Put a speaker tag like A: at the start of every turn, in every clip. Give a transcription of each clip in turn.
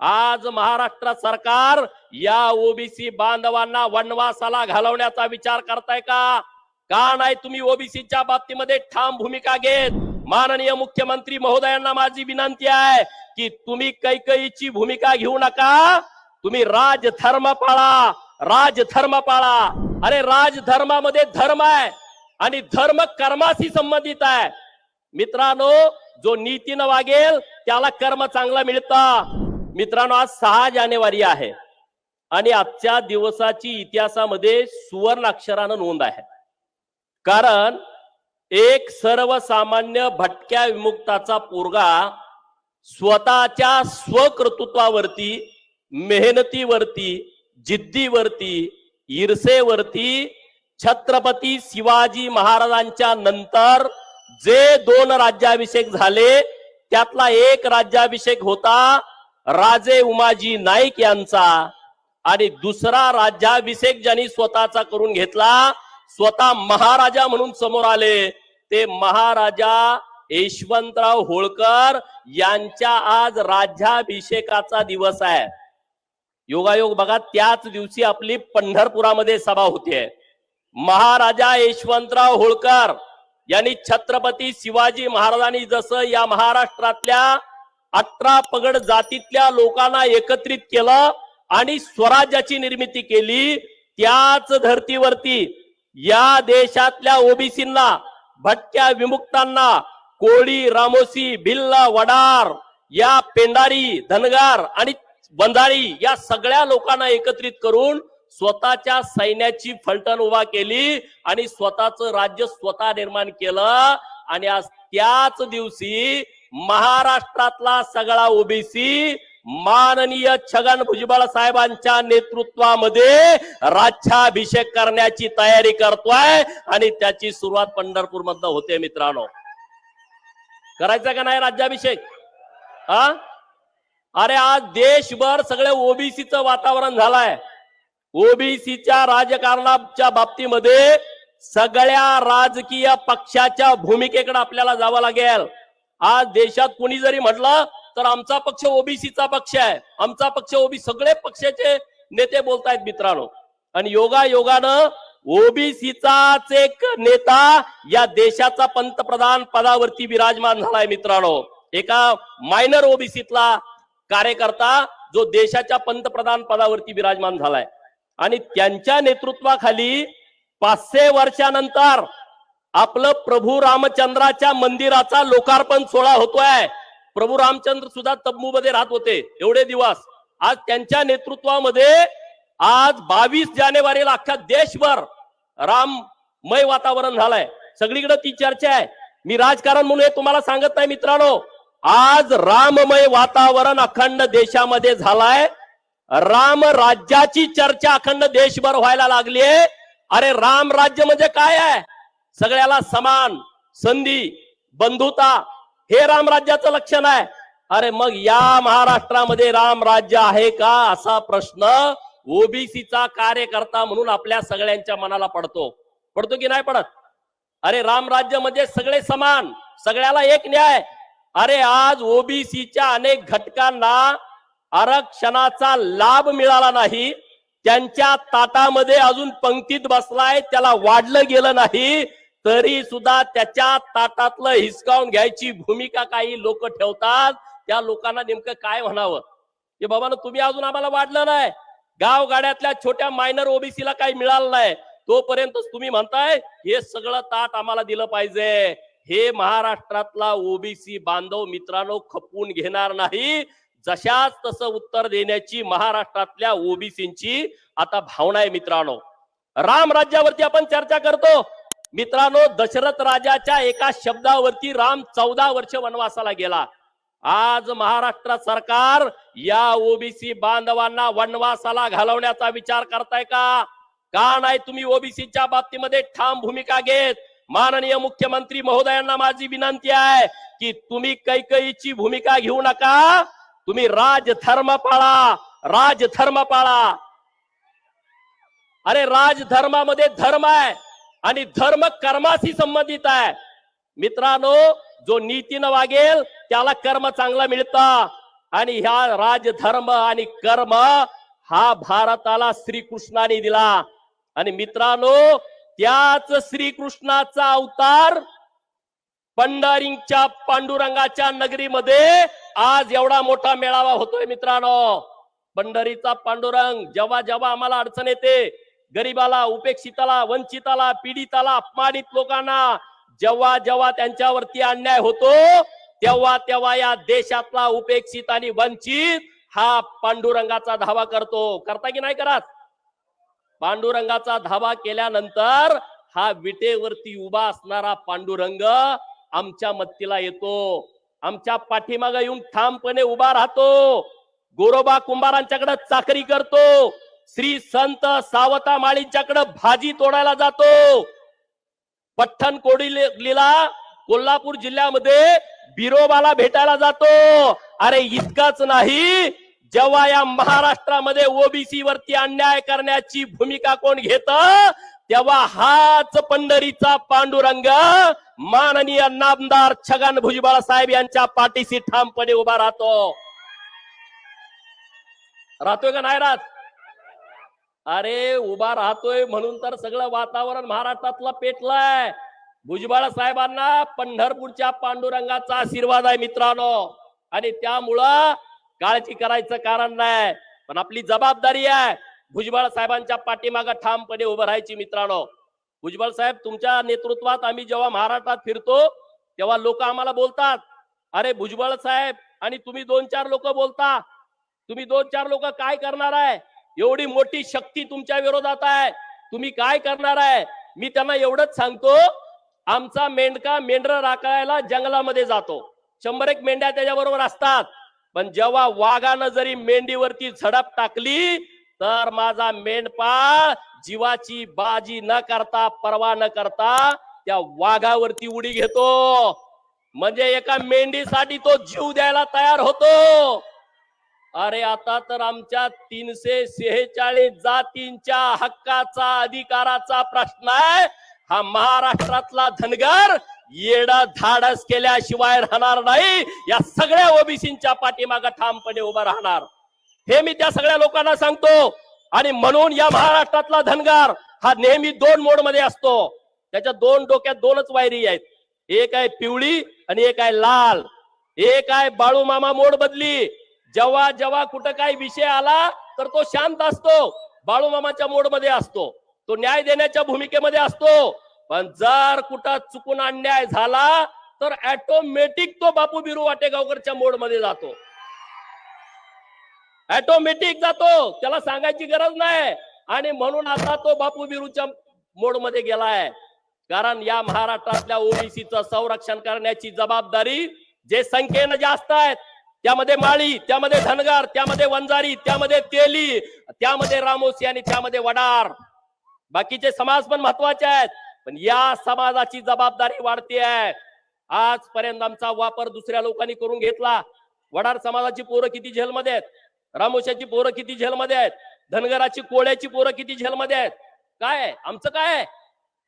A: आज महाराष्ट्र सरकार या ओबीसी बांधवांना वनवासाला घालवण्याचा विचार करताय का? का नाही तुम्ही ओबीसीच्या बाबतीमध्ये ठाम भूमिका घेत? माननीय मुख्यमंत्री महोदयांना माझी विनंती आहे की तुम्ही कैकईची भूमिका घेऊ नका. तुम्ही राजधर्म पाळा. राजधर्म पाळा. अरे राजधर्मामध्ये धर्म आहे आणि धर्म कर्माशी संबंधित आहे. मित्रांनो जो नीतीनं वागेल त्याला कर्म चांगला मिळतं. मित्रांनो आज सहा जानेवारी आहे आणि आजच्या दिवसाची इतिहासामध्ये सुवर्ण अक्षरानं नोंद आहे. कारण एक सर्वसामान्य भटक्या विमुक्ताचा पोरगा स्वतःच्या स्वकर्तृत्वावरती मेहनतीवरती जिद्दीवरती ईर्षेवरती छत्रपती शिवाजी महाराजांच्या नंतर जे दोन राज्याभिषेक झाले त्यातला एक राज्याभिषेक होता राजे उमाजी नाईक यांचा आणि दुसरा राज्याभिषेक ज्यांनी स्वतःचा करून घेतला स्वतः महाराजा म्हणून समोर आले ते महाराजा यशवंतराव होळकर यांच्या आज राज्याभिषेकाचा दिवस आहे. योगायोग बघा त्याच दिवशी आपली पंढरपुरामध्ये सभा होते महाराजा यशवंतराव होळकर यांनी छत्रपती शिवाजी महाराजांनी जसं या महाराष्ट्रातल्या अठरा पगड जातीतल्या लोकांना एकत्रित केलं आणि स्वराज्याची निर्मिती केली. त्याच धर्तीवरती या देशातल्या ओबीसींना भटक्या विमुक्तांना कोळी रामोसी भिल्ल वडार या पेंडारी धनगार आणि बंधारी या सगळ्या लोकांना एकत्रित करून स्वतःच्या सैन्याची फलटण उभा केली आणि स्वतःच राज्य स्वतः निर्माण केलं. आणि आज त्याच दिवशी महाराष्ट्रातला सगळा ओबीसी माननीय छगन भुजबळ साहेबांच्या नेतृत्वामध्ये राज्याभिषेक करण्याची तयारी करतोय आणि त्याची सुरुवात पंढरपूर मधनं होते मित्रांनो. करायचा का नाही राज्याभिषेक? हा? अरे आज देशभर सगळे ओबीसीचं वातावरण झालंय. ओबीसीच्या राजकारणाच्या बाबतीमध्ये सगळ्या राजकीय पक्षाच्या भूमिकेकडे आपल्याला जावं लागेल. आज देशात कुणी जरी म्हटलं तर आमचा पक्ष ओबीसीचा पक्ष आहे. आमचा पक्ष ओबी सगळे पक्षाचे नेते बोलतायत मित्रांनो. आणि योगा योगानं ओबीसीचाच एक नेता या देशाचा पंतप्रधान पदावरती विराजमान झालाय मित्रांनो. एका मायनर ओबीसीतला कार्यकर्ता जो देशाच्या पंतप्रधान पदावरती विराजमान झालाय. आणि त्यांच्या नेतृत्वाखाली पाचशे वर्षानंतर आपलं प्रभू रामचंद्राच्या मंदिराचा लोकार्पण सोहळा होतोय. प्रभू रामचंद्र सुद्धा तब्बू मध्ये राहत होते. एवढे दिवस. आज त्यांच्या नेतृत्वामध्ये आज बावीस जानेवारीला अख्खा देशभर राममय वातावरण झालंय. सगळीकडे ती चर्चा आहे. मी राजकारण म्हणून हे तुम्हाला सांगत नाही मित्रांनो. आज राममय वातावरण अखंड देशामध्ये झालाय. राम राज्याची चर्चा अखंड देशभर व्हायला लागली आहे अरे राम राज्य म्हणजे काय आहे? सगळ्याला समान संधी बंधुता हे रामराज्याचं लक्षण आहे. अरे मग या महाराष्ट्रामध्ये राम राज्य आहे का? असा प्रश्न ओबीसीचा कार्यकर्ता म्हणून आपल्या सगळ्यांच्या मनाला पडतो. पडतो की नाही पडत? अरे राम राज्य म्हणजे सगळे समान सगळ्याला एक न्याय. अरे आज ओबीसीच्या अनेक घटकांना आरक्षणाचा लाभ मिळाला नाही. त्यांच्या ताटामध्ये अजून पंक्तीत बसलाय त्याला वाढलं गेलं नाही. तरी सुद्धा त्याच्या ताटातलं हिसकावून घ्यायची भूमिका काही लोक ठेवतात. त्या लोकांना नेमकं काय म्हणावं? की बाबा तुम्ही अजून आम्हाला वाढलं नाही. गाव गाड्यातल्या छोट्या मायनर ओबीसीला काही मिळालं नाही. तोपर्यंत तुम्ही म्हणताय हे सगळं ताट आम्हाला दिलं पाहिजे. हे महाराष्ट्रातला ओबीसी बांधव मित्रांनो खपवून घेणार नाही. जशाच तसं उत्तर देण्याची महाराष्ट्रातल्या ओबीसींची आता भावना आहे मित्रांनो. राम राज्यावरती आपण चर्चा करतो. मित्रांनो दशरथ राजाच्या एका शब्दावरती राम चौदा वर्ष वनवासाला गेला. आज महाराष्ट्र सरकार या ओबीसी बांधवांना वनवासाला घालवण्याचा विचार करताय का? का नाही तुम्ही ओबीसीच्या बाबतीमध्ये ठाम भूमिका घेत? माननीय मुख्यमंत्री महोदयांना माझी विनंती आहे की तुम्ही कैकईची भूमिका घेऊ नका. तुम्ही राजधर्म पाळा. राजधर्म पाळा. अरे राजधर्मामध्ये धर्म आहे. आणि धर्म कर्माशी संबंधित आहे. मित्रांनो जो नीतीनं वागेल त्याला कर्म चांगला मिळतं. आणि ह्या राजधर्म आणि कर्म हा भारताला श्रीकृष्णाने दिला. आणि मित्रांनो त्याच श्रीकृष्णाचा अवतार पंढरीच्या पांडुरंगाच्या नगरीमध्ये आज एवढा मोठा मेळावा होतोय मित्रांनो. पंढरीचा पांडुरंग जेव्हा जेव्हा आम्हाला अडचण येते गरीबाला उपेक्षिताला वंचिताला पीडिताला अपमानित लोकांना जेव्हा जेव्हा त्यांच्यावरती अन्याय होतो तेव्हा तेव्हा या देशातला उपेक्षित आणि वंचित हा पांडुरंगाचा धावा करतो. करता की नाही करत? पांडुरंगाचा धावा केल्यानंतर हा विटेवरती उभा असणारा पांडुरंग आमच्या मत्तीला येतो. आमच्या पाठीमाग येऊन ठामपणे उभा राहतो. गोरोबा कुंभारांच्याकडे चाकरी करतो. श्री संत सावता माळींच्याकडे भाजी तोडायला जातो. पठ्ठण कोडीलीला कोल्हापूर जिल्ह्यामध्ये बिरोबाला भेटायला जातो. अरे इतकंच नाही जेव्हा या महाराष्ट्रामध्ये ओबीसी वरती अन्याय करण्याची भूमिका कोण घेत तेव्हा हाच पंढरीचा पांडुरंग माननीय नामदार छगन भुजबळ साहेब यांच्या पाठीशी ठामपणे उभा राहतो. राहतोय का नाही राहत? अरे उभा राहतोय म्हणून तर सगळं वातावरण महाराष्ट्रातलं पेटलाय. भुजबळ साहेबांना पंढरपूरच्या पांडुरंगाचा आशीर्वाद आहे मित्रांनो. आणि त्यामुळं काळजी करायचं कारण नाही. पण आपली जबाबदारी आहे. भुजबळ साहेबांच्या पाठीमागं ठामपणे उभं राहायची मित्रांनो. भुजबळ साहेब तुमच्या नेतृत्वात आम्ही जेव्हा महाराष्ट्रात फिरतो तेव्हा लोक आम्हाला बोलतात अरे भुजबळ साहेब आणि तुम्ही दोन चार लोक बोलता. तुम्ही दोन चार लोक काय करणार आहे? एवढी मोठी शक्ती तुमच्या विरोधात आहे. तुम्ही काय करणार आहे? मी त्यांना एवढंच सांगतो आमचा मेंढका मेंढर राखायला जंगलामध्ये जातो. शंभर एक मेंढ्या त्याच्याबरोबर असतात. पण जेव्हा वाघानं जरी मेंढीवरती झडप टाकली तर माझा मेंढपाळ जीवाची बाजी न करता परवा न करता त्या वाघावरती उडी घेतो. म्हणजे एका मेंढीसाठी तो जीव द्यायला तयार होतो. अरे आता तर आमच्या तीनशे सेहेचाळीस जातींच्या हक्काचा अधिकाराचा प्रश्न आहे. हा महाराष्ट्रातला धनगर येडा धाडस केल्याशिवाय राहणार नाही. या सगळ्या ओबीसींच्या पाठीमागं ठामपणे उभा राहणार. हे मी त्या सगळ्या लोकांना सांगतो. आणि म्हणून या महाराष्ट्रातला धनगार हा नेहमी दोन मोडमध्ये असतो. त्याच्या दोन डोक्यात दोनच वायरी आहेत. एक आहे पिवळी आणि एक आहे लाल. एक आहे बाळू मामा मोड बदली. जेव्हा जेव्हा कुठं काही विषय आला तर तो शांत असतो. बाळू मामाच्या मोडमध्ये असतो. तो न्याय देण्याच्या भूमिकेमध्ये असतो. पण जर कुठं चुकून अन्याय झाला तर ऍटोमॅटिक तो बापू बिरू वाटेगावकरच्या मोडमध्ये जातो. ऍटोमॅटिक जातो. त्याला सांगायची गरज नाही. आणि म्हणून आता तो बापू बिरूच्या मोडमध्ये गेलाय. कारण या महाराष्ट्रातल्या ओबीसीचं संरक्षण करण्याची जबाबदारी जे संख्येनं जास्त आहेत त्यामध्ये माळी त्यामध्ये धनगार त्यामध्ये वंजारी त्यामध्ये तेली त्यामध्ये रामोसी आणि त्यामध्ये वडार. बाकीचे समाज पण महत्त्वाचे आहेत पण या समाजाची जबाबदारी वाढते आहे. आजपर्यंत आमचा वापर दुसऱ्या लोकांनी करून घेतला. वडार समाजाची पोरं किती झेलमध्ये आहेत? रामोशाची पोरं किती झेलमध्ये आहेत? धनगराची कोळ्याची पोरं किती झेलमध्ये आहेत? काय आमचं काय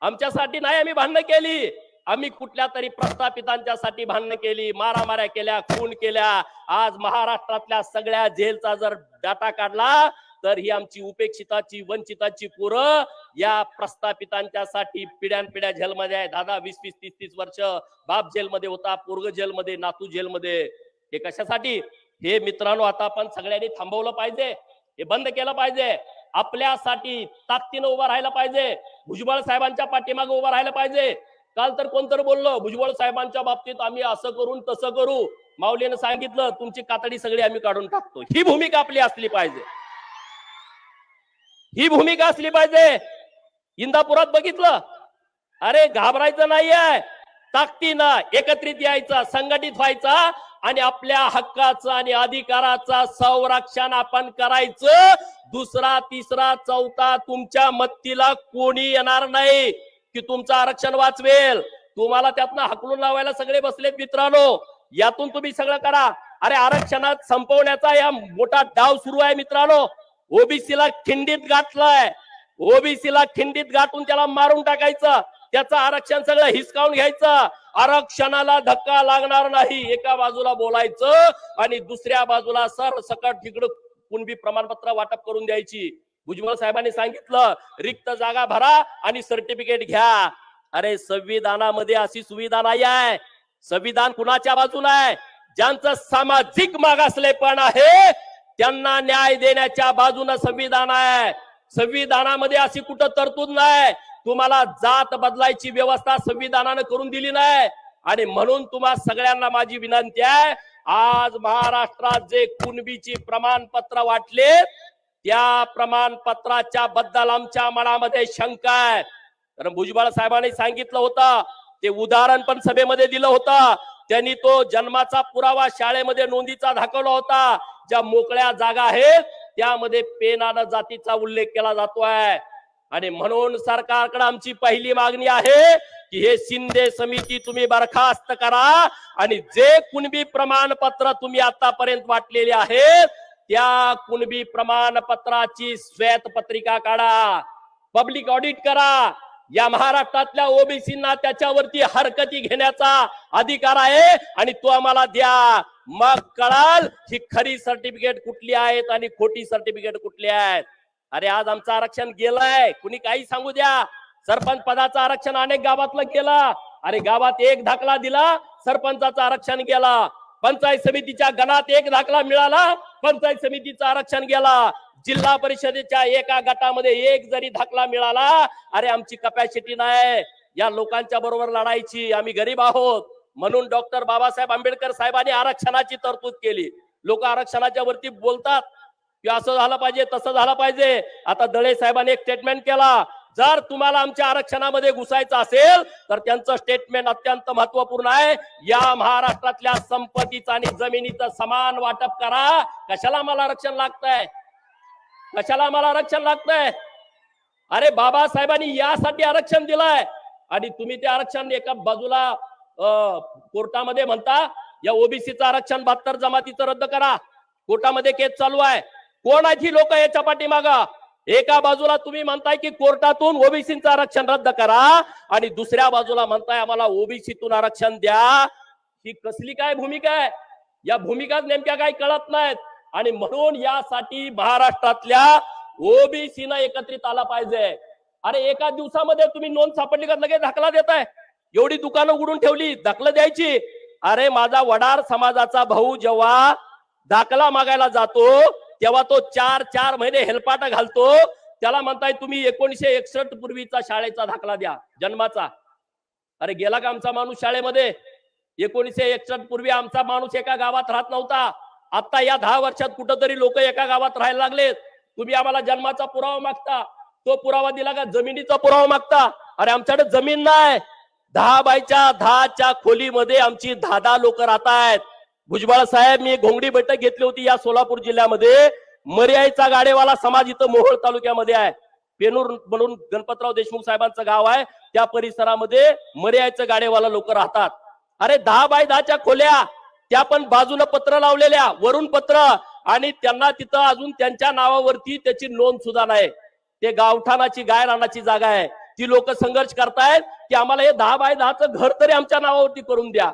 A: आमच्यासाठी नाही आम्ही भांडणं केली. आम्ही कुठल्या तरी प्रस्थापितांच्यासाठी भांडणं केली मारामाऱ्या केल्या खून केल्या आज महाराष्ट्रातल्या सगळ्या जेलचा जर डाटा काढला तर ही आमची उपेक्षिताची वंचिताची पोरं या प्रस्थापितांच्यासाठी पिढ्यानपिढ्या जेलमध्ये आहे. दादा वीस वीस तीस तीस वर्ष बाप जेलमध्ये होता पोरग जेलमध्ये नातू जेलमध्ये. हे कशासाठी? हे मित्रांनो आता आपण सगळ्यांनी थांबवलं पाहिजे. हे बंद केलं पाहिजे. आपल्यासाठी ताकदीनं उभं राहायला पाहिजे. भुजबळ साहेबांच्या पाठीमागे उभं राहायला पाहिजे. काल तर कोणतर बोललो भुजबळ साहेबांच्या बाबतीत आम्ही असं करून तसं करू. माऊलीनं सांगितलं तुमची कातडी सगळी आम्ही काढून टाकतो. ही भूमिका आपली असली पाहिजे. ही भूमिका असली पाहिजे. इंदापुरात बघितलं? अरे घाबरायचं नाहीये. ताकदीनं एकत्रित यायचा संघटित व्हायचा आणि आपल्या हक्काचं आणि अधिकाराचं संरक्षण आपण करायचं. दुसरा तिसरा चौथा तुमच्या मत्तीला कोणी येणार नाही. की तुमचं आरक्षण वाचवेल. तुम्हाला त्यातनं हकलून लावायला सगळे बसलेत मित्रांनो. यातून तुम्ही सगळं करा. अरे आरक्षणात संपवण्याचा या मोठा डाव सुरू आहे मित्रांनो. ओबीसीला खिंडीत गाठलाय ओबीसीला खिंडीत गाठून त्याला मारून टाकायचं. त्याचं आरक्षण सगळं हिसकावून घ्यायचं. आरक्षणाला धक्का लागणार नाही. एका बाजूला बोलायचं आणि दुसऱ्या बाजूला सर सकट तिकडं कुणबी प्रमाणपत्र वाटप करून द्यायची. भुजबळ साहेबांनी सांगितलं रिक्त जागा भरा आणि सर्टिफिकेट घ्या. अरे संविधानामध्ये अशी सुविधा नाही आहे. संविधान कुणाच्या बाजूला आहे? ज्यांचं सामाजिक मागासलेपण आहे त्यांना न्याय देण्याच्या बाजूनं संविधान आहे. संविधानामध्ये अशी कुठं तरतूद नाही. तुम्हाला जात बदलायची व्यवस्था संविधानानं करून दिली नाही. आणि म्हणून तुम्हा सगळ्यांना माझी विनंती आहे आज महाराष्ट्रात जे कुणबीची प्रमाणपत्र वाटले त्या प्रमाणपत्राच्या बद्दल आमच्या मनामध्ये शंका आहे. कारण भुजबळ साहेबांनी सांगितलं होतं ते उदाहरण पण सभेमध्ये दिलं होतं. त्यांनी तो जन्माचा पुरावा शाळेमध्ये नोंदीचा दाखवला होता. ज्या मोकळ्या जागा आहेत त्यामध्ये पेनानं जातीचा उल्लेख केला जातोय आणि म्हणून सरकारकडे आमची पहिली मागणी आहे की हे शिंदे समिती तुम्ही बरखास्त करा. आणि जे कुणबी प्रमाणपत्र तुम्ही आतापर्यंत वाटलेले आहेत त्या कुणबी प्रमाणपत्राची श्वेत पत्रिका काढा. पब्लिक ऑडिट करा. या महाराष्ट्रातल्या ओबीसींना त्याच्यावरती हरकती घेण्याचा अधिकार आहे आणि तो आम्हाला द्या. मग कळाल ही खरी सर्टिफिकेट कुठली आहेत आणि खोटी सर्टिफिकेट कुठली आहेत. अरे आज आमचं आरक्षण गेलंय. कुणी काही सांगू द्या. सरपंच पदाचं आरक्षण अनेक गावातलं केलं. अरे गावात एक धाकला दिला सरपंचाचं आरक्षण गेला. पंचायत समितीच्या गणात एक दाखला मिळाला पंचायत समितीचं आरक्षण गेला. जिल्हा परिषदेच्या एका गटामध्ये एक जरी दाखला मिळाला अरे आमची कपॅसिटी नाही. या लोकांच्या बरोबर लढायची आम्ही गरीब आहोत. म्हणून डॉक्टर बाबासाहेब आंबेडकर साहेबांनी आरक्षणाची तरतूद केली. लोक आरक्षणाच्या वरती बोलतात की असं झालं पाहिजे तसं झालं पाहिजे. आता दळे साहेबांनी एक स्टेटमेंट केला जर तुम्हाला आमच्या आरक्षणामध्ये घुसायचं असेल तर त्यांचं स्टेटमेंट अत्यंत महत्त्वपूर्ण आहे. या महाराष्ट्रातल्या संपत्तीचं आणि जमिनीचं समान वाटप करा. कशाला आम्हाला आरक्षण लागतंय? कशाला आम्हाला आरक्षण लागतंय? अरे बाबासाहेबांनी यासाठी आरक्षण दिलंय. आणि तुम्ही ते आरक्षण एका बाजूला अं, कोर्टामध्ये म्हणता या ओबीसीचं आरक्षण बहात्तर जमातीचं रद्द करा. कोर्टामध्ये केस चालू आहे. कोण आहेत ही लोक याच्या पाठीमागा? एका बाजूला तुम्ही म्हणताय की कोर्टातून ओबीसीचं आरक्षण रद्द करा आणि दुसऱ्या बाजूला म्हणताय आम्हाला ओबीसीतून आरक्षण द्या. ही कसली काय भूमिका आहे? या भूमिकाच नेमक्या काही कळत नाहीत. आणि म्हणून यासाठी महाराष्ट्रातल्या ओबीसीनं एकत्रित आला पाहिजे. अरे एका दिवसामध्ये तुम्ही नोंद सापडली का? लगेच दाखला देताय. एवढी दुकानं उघडून ठेवली दाखला द्यायची. अरे माझा वडार समाजाचा भाऊ जेव्हा दाखला मागायला जातो तेव्हा तो चार चार महिने हेलपाटा घालतो. त्याला म्हणताय तुम्ही एकोणीशे एकसष्ट पूर्वीचा शाळेचा दाखला द्या जन्माचा. अरे गेला का आमचा माणूस शाळेमध्ये? एकोणीशे एकसष्ट पूर्वी आमचा माणूस एका गावात राहत नव्हता. आता या दहा वर्षात कुठंतरी लोक एका गावात राहायला लागलेत. तुम्ही आम्हाला जन्माचा पुरावा मागता. तो पुरावा दिला का? जमिनीचा पुरावा मागता. अरे आमच्याकडे जमीन नाही. दहा बायच्या दहाच्या खोलीमध्ये आमची दहा दहा लोक राहत आहेत भुजबळ साहेब मी घोंगडी बैठक घेतली होती या सोलापूर जिल्ह्यामध्ये. मर्याईचा गाडेवाला समाज इथं मोहोळ तालुक्यामध्ये आहे. पेनूर म्हणून गणपतराव देशमुख साहेबांचं गाव आहे. त्या परिसरामध्ये मर्याईचं गाडेवाला लोक राहतात. अरे दहा बाय दहाच्या खोल्या. त्या पण बाजूला पत्र लावलेल्या वरून पत्र. आणि त्यांना तिथं अजून त्यांच्या नावावरती त्याची नोंद सुद्धा नाही. ते गावठाणाची गाय रानाची जागा आहे. ती लोक संघर्ष करतायत की आम्हाला हे दहा बाय दहाचं घर तरी आमच्या नावावरती करून द्या.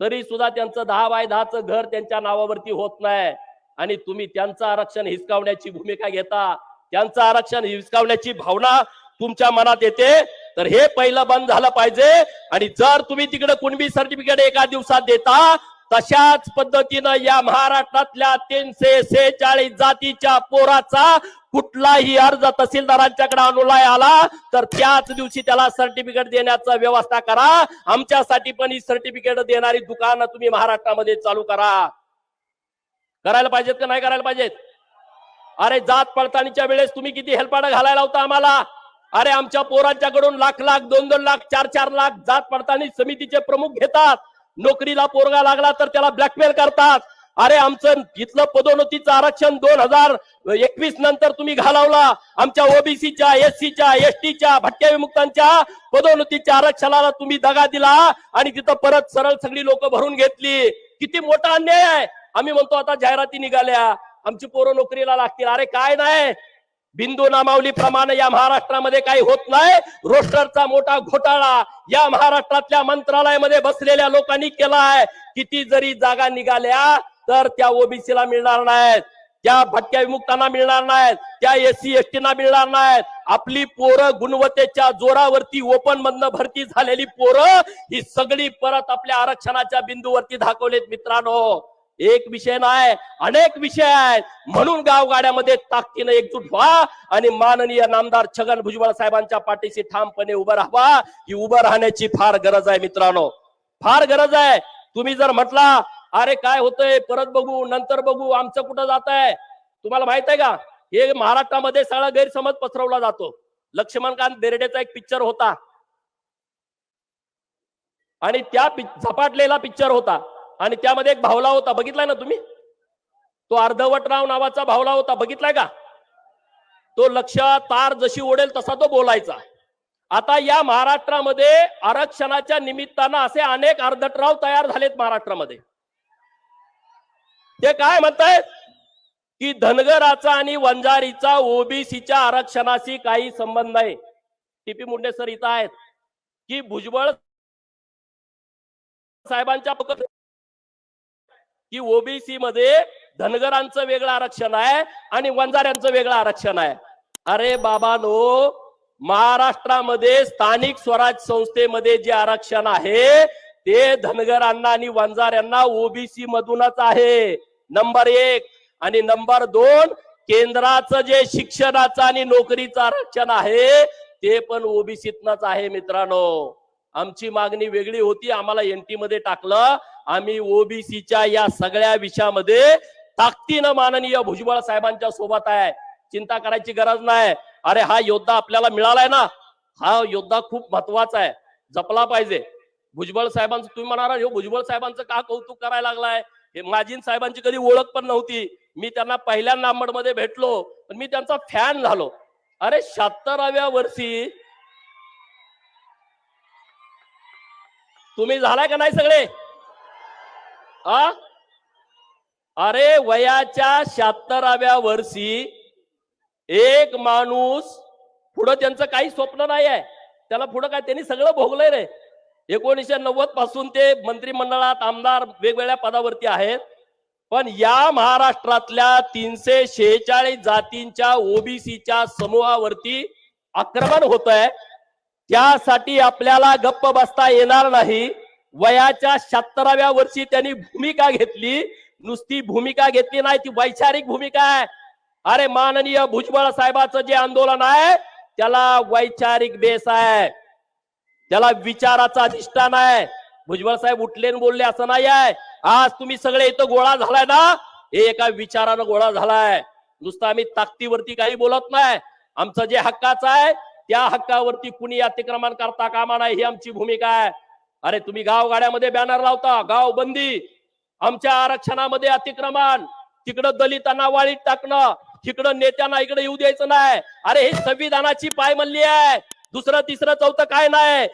A: तरी सुद्धा त्यांचं दहा बाय दहाचं घर त्यांच्या नावावरती होत नाही. आणि तुम्ही त्यांचं आरक्षण हिसकावण्याची भूमिका घेता त्यांचं आरक्षण हिसकावण्याची भावना तुमच्या मनात येते तर हे पहिलं बंद झालं पाहिजे. आणि जर तुम्ही तिकडे कुणबी सर्टिफिकेट एका दिवसात देता तशाच पद्धतीनं या महाराष्ट्रातल्या तीनशे सेहेचाळीस जातीच्या पोराचा कुठलाही अर्ज तहसीलदारांच्याकडे अनुलाय आला तर त्याच दिवशी त्याला सर्टिफिकेट देण्याचा व्यवस्था करा. आमच्यासाठी पण ही सर्टिफिकेट देणारी दुकानं तुम्ही महाराष्ट्रामध्ये चालू करा. करायला पाहिजेत का नाही करायला पाहिजेत? अरे जात पडताळणीच्या वेळेस तुम्ही किती हेलपाडा घालायला होता आम्हाला? अरे आमच्या पोरांच्याकडून लाख लाख दोन दोन लाख चार चार लाख जात पडताळणी समितीचे प्रमुख घेतात. नोकरीला पोरगा लागला तर त्याला ब्लॅकमेल करतात. अरे आमचं इथलं पदोन्नतीचं आरक्षण दोन हजार एकवीस नंतर तुम्ही घालवला आमच्या ओबीसीच्या एससीच्या एसटीच्या भटक्या विमुक्तांच्या पदोन्नतीच्या आरक्षणाला तुम्ही दगा दिला आणि तिथं परत सरळ सगळी लोक भरून घेतली. किती मोठा अन्याय आहे. आम्ही म्हणतो आता जाहिराती निघाल्या. आमची पोरं नोकरीला लागतील. अरे काय नाही. बिंदू नामावली प्रमाणे या महाराष्ट्रामध्ये काही होत नाही. रोस्टरचा मोठा घोटाळा या महाराष्ट्रातल्या मंत्रालयामध्ये बसलेल्या लोकांनी केला आहे किती जरी जागा निघाल्या तर त्या ओबीसीला मिळणार नाहीत. त्या भटक्या विमुक्तांना मिळणार नाहीत. त्या एससी एसटीना मिळणार नाहीत. आपली पोरं गुणवत्तेच्या जोरावरती ओपन मधनं भरती झालेली पोरं ही सगळी परत आपल्या आरक्षणाच्या बिंदूवरती दाखवलेत मित्रांनो. एक विषय नाही अनेक विषय आहेत. म्हणून गावगाड्यामध्ये ताकदीनं एकजूट व्हा आणि माननीय नामदार छगन भुजबळ साहेबांच्या पाठीशी ठामपणे उभं राहावा. ही उभं राहण्याची फार गरज आहे मित्रांनो. फार गरज आहे. तुम्ही जर म्हटला अरे काय होतंय? परत बघू नंतर बघू आमचं कुठं जात आहे तुम्हाला माहीत आहे का? हे महाराष्ट्रामध्ये सगळा गैरसमज पसरवला जातो. लक्ष्मणकांत बेर्डेचा एक पिक्चर होता. आणि त्या झपाटलेला पिक्चर होता. आणि त्यामध्ये एक भावला होता. बघितलाय ना तुम्ही? तो अर्धवटराव नावाचा भावला होता. बघितलाय का? तो लक्ष तार जशी ओढेल तसा तो बोलायचा. आता या महाराष्ट्रामध्ये आरक्षणाच्या निमित्तानं असे अनेक अर्धटराव तयार झालेत महाराष्ट्रामध्ये. ते काय म्हणतायत की धनगराचा आणि वंजारीचा ओबीसीच्या आरक्षणाशी काही संबंध नाही. टीपी मुंडे सर इथं आहेत. की भुजबळ साहेबांच्या की ओबीसी मध्ये धनगरांचं वेगळं आरक्षण आहे आणि वंजाऱ्यांचं वेगळं आरक्षण आहे. अरे बाबानो महाराष्ट्रामध्ये स्थानिक स्वराज संस्थेमध्ये जे आरक्षण आहे ते धनगरांना आणि वंजाऱ्यांना ओबीसी मधूनच आहे. नंबर एक आणि नंबर दोन केंद्राचं जे शिक्षणाचं आणि नोकरीचं आरक्षण आहे ते पण ओबीसीतनच आहे मित्रांनो. आमची मागणी वेगळी होती आम्हाला एनटी मध्ये टाकलं. आम्ही ओबीसीच्या या सगळ्या विषयामध्ये ताकदीनं माननीय भुजबळ साहेबांच्या सोबत आहे. चिंता करायची गरज नाही. अरे हा योद्धा आपल्याला मिळालाय ना? हा योद्धा खूप महत्त्वाचा आहे. जपला पाहिजे. भुजबळ साहेबांचं तुम्ही म्हणाला हो भुजबळ साहेबांचं का कौतुक करायला लागलाय? हे माजीन साहेबांची कधी ओळख पण नव्हती. मी त्यांना पहिल्या नांबडमध्ये भेटलो पण मी त्यांचा फॅन झालो. अरे शहात्तराव्या वर्षी तुम्ही झालाय का नाही सगळे? आ? अरे वयाच्या शहात्तराव्या वर्षी एक माणूस पुढं त्यांचं काही स्वप्न नाही आहे त्याला पुढं काय त्यांनी सगळं भोगलंय रे. एकोणीसशे नव्वदपासून ते मंत्रिमंडळात आमदार वेगवेगळ्या पदावरती आहेत. पण या महाराष्ट्रातल्या तीनशे शेहेचाळीस जातींच्या ओबीसीच्या समूहावरती आक्रमण होत आहे त्यासाठी आपल्याला गप्प बसता येणार नाही. वयाच्या शहात्तराव्या वर्षी त्यांनी भूमिका घेतली. नुसती भूमिका घेतली नाही ती वैचारिक भूमिका आहे. अरे माननीय भुजबळ साहेबाचं जे आंदोलन आहे त्याला वैचारिक बेस आहे. त्याला विचाराचा अधिष्ठान आहे. भुजबळ साहेब उठले बोलले असं नाही आहे. आज तुम्ही सगळे इथं गोळा झालाय ना? हे एका विचारानं गोळा झालाय. नुसतं आम्ही ताकदीवरती काही बोलत नाही. आमचं जे हक्काचं आहे त्या हक्कावरती कुणी अतिक्रमण करता कामा नाही ही आमची भूमिका आहे. अरे तुम्ही गाव गाड्यामध्ये बॅनर लावता गाव बंदी आमच्या आरक्षणामध्ये अतिक्रमण. तिकडं दलितांना वाळीत टाकणं. तिकडं नेत्यांना इकडे येऊ द्यायचं नाही. अरे हे संविधानाची पायमल्ली आहे. दुसरं तिसरं चौथं काय नाही.